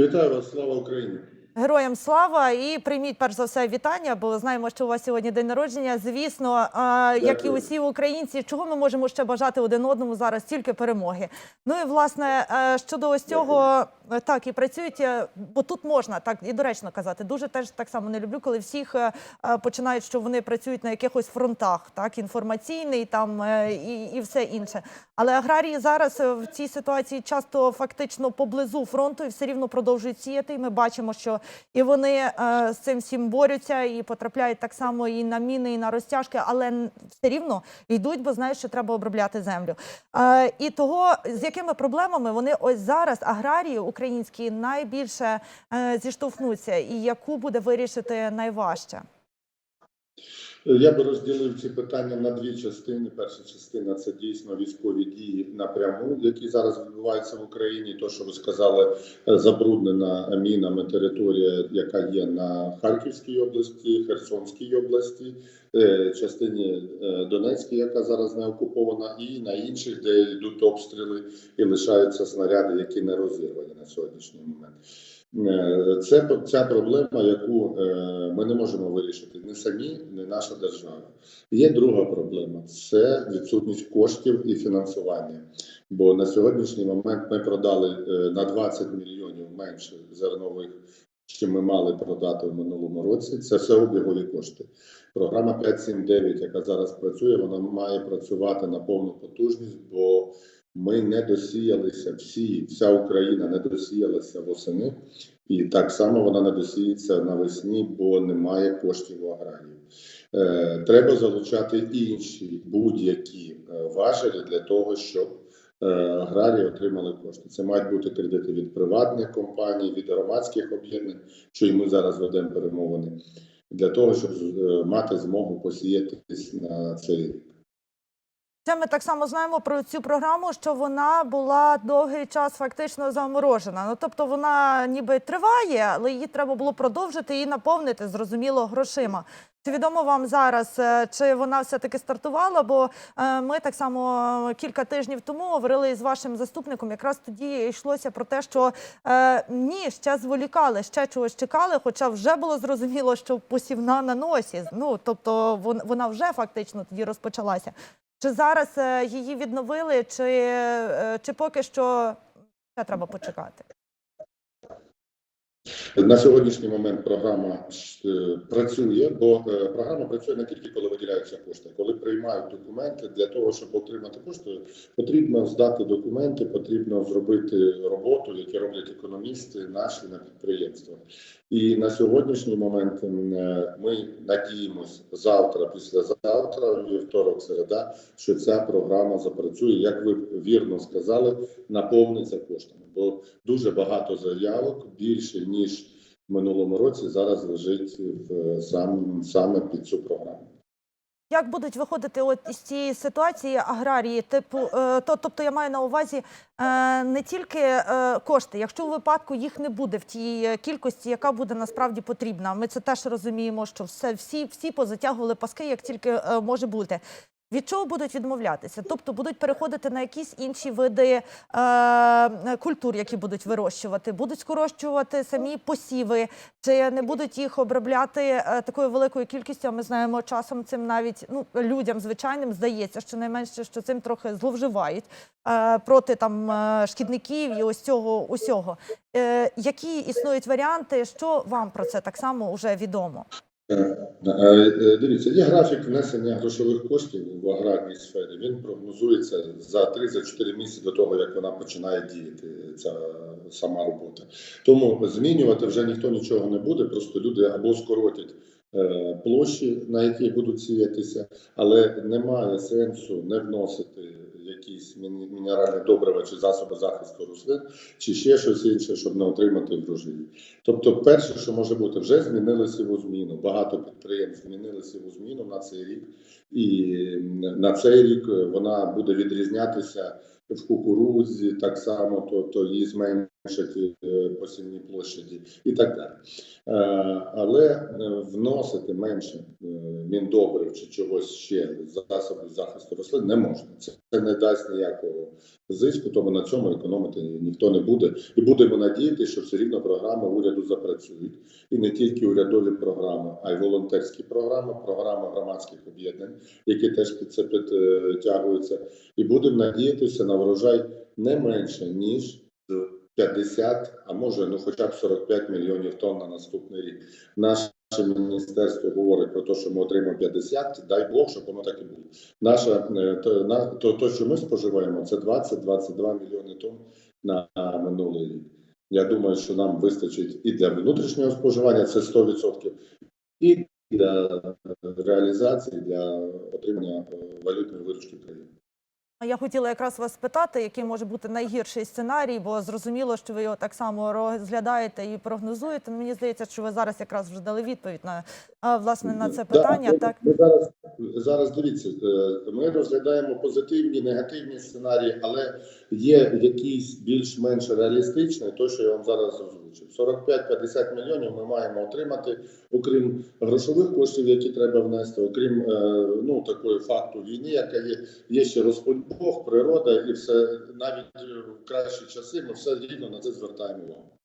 Вітаю вас, слава Україні! Героям слава і прийміть перш за все вітання, бо знаємо, що у вас сьогодні день народження. Звісно, як і усі українці, чого ми можемо ще бажати один одному зараз тільки перемоги. Ну і власне е, щодо ось цього, е, так і працюють, е, бо тут можна так і доречно казати. Дуже теж так само не люблю, коли всіх е, е, починають, що вони працюють на якихось фронтах, так інформаційний там е, і, і все інше. Але аграрії зараз е, в цій ситуації часто фактично поблизу фронту і все рівно продовжують сіяти. І ми бачимо, що і вони е, з цим всім борються і потрапляють так само і на міни, і на розтяжки, але все рівно йдуть, бо знають, що треба обробляти землю. Е, і того, з якими проблемами вони ось зараз аграрії українські найбільше е, зіштовхнуться, і яку буде вирішити найважче. Я би розділив ці питання на дві частини. Перша частина це дійсно військові дії напряму, які зараз відбуваються в Україні. То, що ви сказали, забруднена мінами територія, яка є на Харківській області, Херсонській області, е, частині е, Донецькій, яка зараз не окупована, і на інших, де йдуть обстріли і лишаються снаряди, які не розірвані на сьогоднішній момент. Е, Це ця проблема, яку е, ми не можемо вирішити не самі, не наша держава. Є друга проблема це відсутність коштів і фінансування. Бо на сьогоднішній момент ми продали е, на 20 мільйонів менше зернових, чим ми мали продати в минулому році. Це все обігові кошти. Програма 579, яка зараз працює, вона має працювати на повну потужність, бо ми не досіялися всі, вся Україна не досіялася восени, і так само вона не досіється навесні, бо немає коштів у аграріїв. Е, треба залучати інші будь-які е, важелі для того, щоб е, аграрії отримали кошти. Це мають бути кредити від приватних компаній, від громадських об'єднань, що і ми зараз ведемо перемовини, для того, щоб е, мати змогу посіятись на цей Це ми так само знаємо про цю програму, що вона була довгий час фактично заморожена. Ну тобто вона ніби триває, але її треба було продовжити і наповнити зрозуміло грошима. Чи відомо вам зараз, е, чи вона все-таки стартувала? Бо е, ми так само кілька тижнів тому говорили з вашим заступником. Якраз тоді йшлося про те, що е, ні, ще зволікали, ще чогось чекали, хоча вже було зрозуміло, що посівна на носі. Ну тобто вон- вона вже фактично тоді розпочалася. Чи зараз е, її відновили, чи, е, чи поки що ще треба почекати? На сьогоднішній момент програма е, працює, бо е, програма працює не тільки коли виділяються кошти, коли приймають документи для того, щоб отримати кошти, потрібно здати документи, потрібно зробити роботу, яку роблять економісти наші на підприємствах. І на сьогоднішній момент е, ми надіємось завтра, післязавтра, вівторок, середа, що ця програма запрацює, як ви вірно сказали, наповниться коштами. Бо дуже багато заявок, більше ніж в минулому році, зараз лежить в сам саме під цю програму. Як будуть виходити от із цієї ситуації аграрії? Типу, е, то, тобто я маю на увазі е, не тільки е, кошти, якщо у випадку їх не буде в тій кількості, яка буде насправді потрібна. Ми це теж розуміємо, що все всі, всі позатягували паски, як тільки може бути. Від чого будуть відмовлятися? Тобто будуть переходити на якісь інші види е, культур, які будуть вирощувати, будуть скорочувати самі посіви, чи не будуть їх обробляти е, такою великою кількістю. А Ми знаємо, часом цим навіть ну людям звичайним здається, що найменше що цим трохи зловживають е, проти там е, шкідників і ось цього усього. Е, які існують варіанти? Що вам про це так само вже відомо? Е, е, Дивіться, є графік внесення грошових коштів в аграрній сфері. Він прогнозується за 3-4 місяці до того, як вона починає діяти, ця сама робота. Тому змінювати вже ніхто нічого не буде, просто люди або скоротять е, площі, на які будуть сіятися, але немає сенсу не вносити якісь мінеральні добрива чи засоби захисту рослин, чи ще щось інше, щоб не отримати врожаї. Тобто, перше, що може бути, вже змінили сівозміну. Багато підприємств змінили сівозміну на цей рік, і на цей рік вона буде відрізнятися в кукурудзі так само, то, її е, посівні площаді і так далі. Е, Але е, вносити менше е, міндобрив чи чогось ще з засобів захисту рослин не можна. Це не дасть ніякого зиску, тому на цьому економити ніхто не буде. І будемо надіятися, що все рівно програми уряду запрацюють. І не тільки урядові програми, а й волонтерські програми, програми громадських об'єднань, які теж під це підтягуються. І будемо надіятися на врожай не менше ніж 50, а може ну хоча б 45 мільйонів тонн на наступний рік. Наше міністерство говорить про те, що ми отримаємо 50, дай Бог, щоб воно так і було. Наша е, то, то, що ми споживаємо, це 20-22 мільйони тонн на минулий рік. Я думаю, що нам вистачить і для внутрішнього споживання, це 100%, і для реалізації, для отримання е, валютної виручки країни. Я хотіла якраз вас спитати, який може бути найгірший сценарій, бо зрозуміло, що ви його так само розглядаєте і прогнозуєте. Мені здається, що ви зараз якраз вже дали відповідь на власне на це питання. Да, Так ми зараз, зараз дивіться, е, ми розглядаємо позитивні, негативні сценарії, але є якийсь більш-менш реалістичний, той, що я вам зараз озвучив. 45-50 мільйонів ми маємо отримати, окрім грошових коштів, які треба внести, окрім е, ну такої факту війни, яка є, є ще Бог, природа, і все навіть в кращі часи ми все рівно на це звертаємо увагу.